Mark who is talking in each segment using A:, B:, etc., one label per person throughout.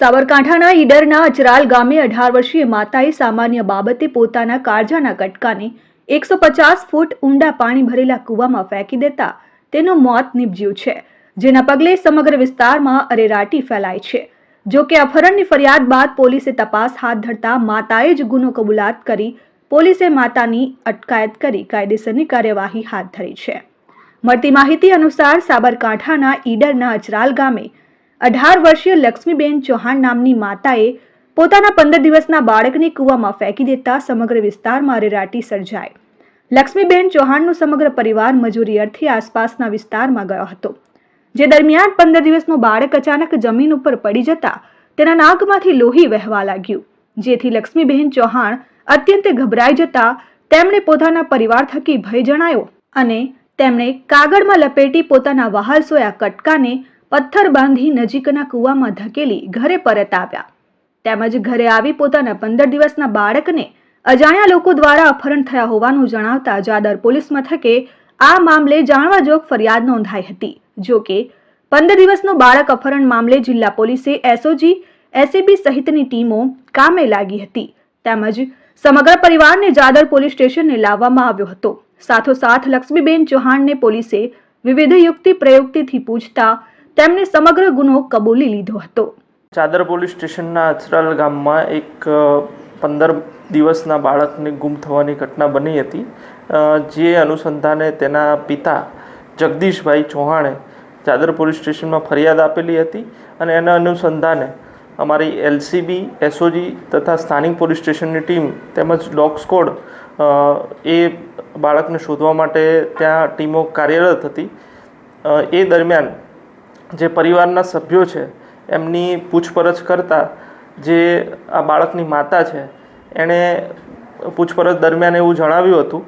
A: સાબરકાંઠાના ઈડરના અચરાલ ગામે અઢાર વર્ષીય માતાએ સામાન્ય બાબતે પોતાના કાળજાના કટકાને એકસો પચાસ ફૂટ ઊંડા પાણી ભરેલા કૂવામાં ફેંકી દેતા તેનું મોત નીપજ્યું છે, જેના પગલે સમગ્ર વિસ્તારમાં અરેરાટી ફેલાય છે. જો કે અપહરણની ફરિયાદ બાદ પોલીસે તપાસ હાથ ધરતા માતાએ જ ગુનો કબૂલાત કરી પોલીસે માતાની અટકાયત કરી કાયદેસરની કાર્યવાહી હાથ ધરી છે. મળતી માહિતી અનુસાર સાબરકાંઠાના ઈડરના અચરાલ ગામે અઢાર વર્ષીય લક્ષ્મીબેન ચૌહાણ નામની માતાએ પોતાના પંદર દિવસના બાળકને કૂવામાં ફેંકી દેતા સમગ્ર વિસ્તારમાં રેરાટી સર્જાઈ. લક્ષ્મીબેન ચૌહાણનો સમગ્ર પરિવાર મજૂરી અર્થે આસપાસના વિસ્તારમાં ગયો હતો. જે દરમિયાન પંદર દિવસનો બાળક અચાનક જમીન ઉપર પડી જતા તેના નાકમાંથી લોહી વહેવા લાગ્યું. જેથી લક્ષ્મીબેન ચૌહાણ અત્યંત ગભરાઈ જતા તેમણે પોતાના પરિવાર થકી ભય જણાયો અને તેમણે કાગળમાં લપેટી પોતાના વહાલ સોયા કટકાને પથ્થર બાંધી નજીકના કૂવામાં ધકેલી ઘરે પરત આવ્યા. તેમજ ઘરે આવી પોતાના પંદર દિવસના બાળકને અજાણ્યા લોકો દ્વારા અપહરણ થયા હોવાનું જણાવતા જાદર પોલીસ મથકે આ મામલે જાણવા જોગ ફરિયાદ નોંધાઈ હતી. જો કે, પંદર દિવસનો બાળક અપહરણ મામલે જિલ્લા પોલીસે એસઓજી એસીબી સહિતની ટીમો કામે લાગી હતી. તેમજ સમગ્ર પરિવારને જાદર પોલીસ સ્ટેશને લાવવામાં આવ્યો હતો. સાથોસાથ લક્ષ્મીબેન ચૌહાણને પોલીસે વિવિધ યુક્તિ પ્રયુક્તિથી પૂછતા તેમણે સમગ્ર ગુનો કબૂલી લીધો હતો.
B: ચાદર પોલીસ સ્ટેશનના અચરાલ ગામમાં એક પંદર દિવસના બાળકને ગુમ થવાની ઘટના બની હતી. જે અનુસંધાને તેના પિતા જગદીશભાઈ ચૌહાણે ચાદર પોલીસ સ્ટેશનમાં ફરિયાદ આપેલી હતી અને એના અનુસંધાને અમારી એલસીબી, એસઓજી તથા સ્થાનિક પોલીસ સ્ટેશનની ટીમ તેમજ ડોગ સ્કોડ એ બાળકને શોધવા માટે ત્યાં ટીમો કાર્યરત હતી. એ દરમિયાન જે પરિવારના સભ્યો છે, એમની પૂછપરછ કરતાં જે આ બાળકની માતા છે, એણે પૂછપરછ દરમિયાન એવું જણાવ્યું હતું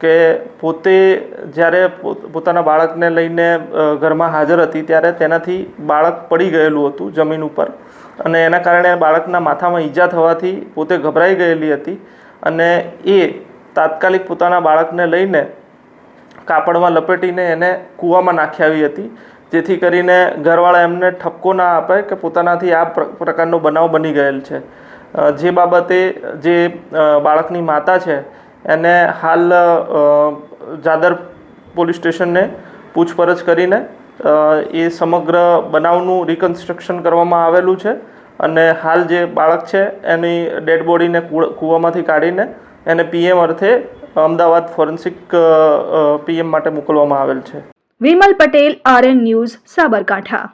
B: કે પોતે જ્યારે પોત- પોતાના બાળકને લઈને ઘરમાં હાજર હતી ત્યારે તેનાથી બાળક પડી ગયેલું હતું જમીન ઉપર અને એના કારણે બાળકના માથામાં ઈજા થવાથી પોતે ગભરાઈ ગયેલી હતી અને એ તાત્કાલિક પોતાના બાળકને લઈને કાપડમાં લપેટીને એને કૂવામાં નાખી આવી હતી જેથી કરીને ઘરવાળા એમને ઠપકો ના આપે કે પોતાનાથી આ પ્રકારનો બનાવ બની ગયેલ છે. જે બાબતે જે બાળકની માતા છે, એને હાલ જાદર પોલીસ સ્ટેશનને પૂછપરછ કરીને એ સમગ્ર બનાવનું રિકન્સ્ટ્રક્શન કરવામાં આવેલું છે અને હાલ જે બાળક છે, એની ડેડ બોડીને કૂવામાંથી કાઢીને એને પીએમ અર્થે અમદાવાદ ફોરેન્સિક પીએમ માટે મોકલવામાં આવેલ છે.
A: Vimal Patel RN news Sabarkantha.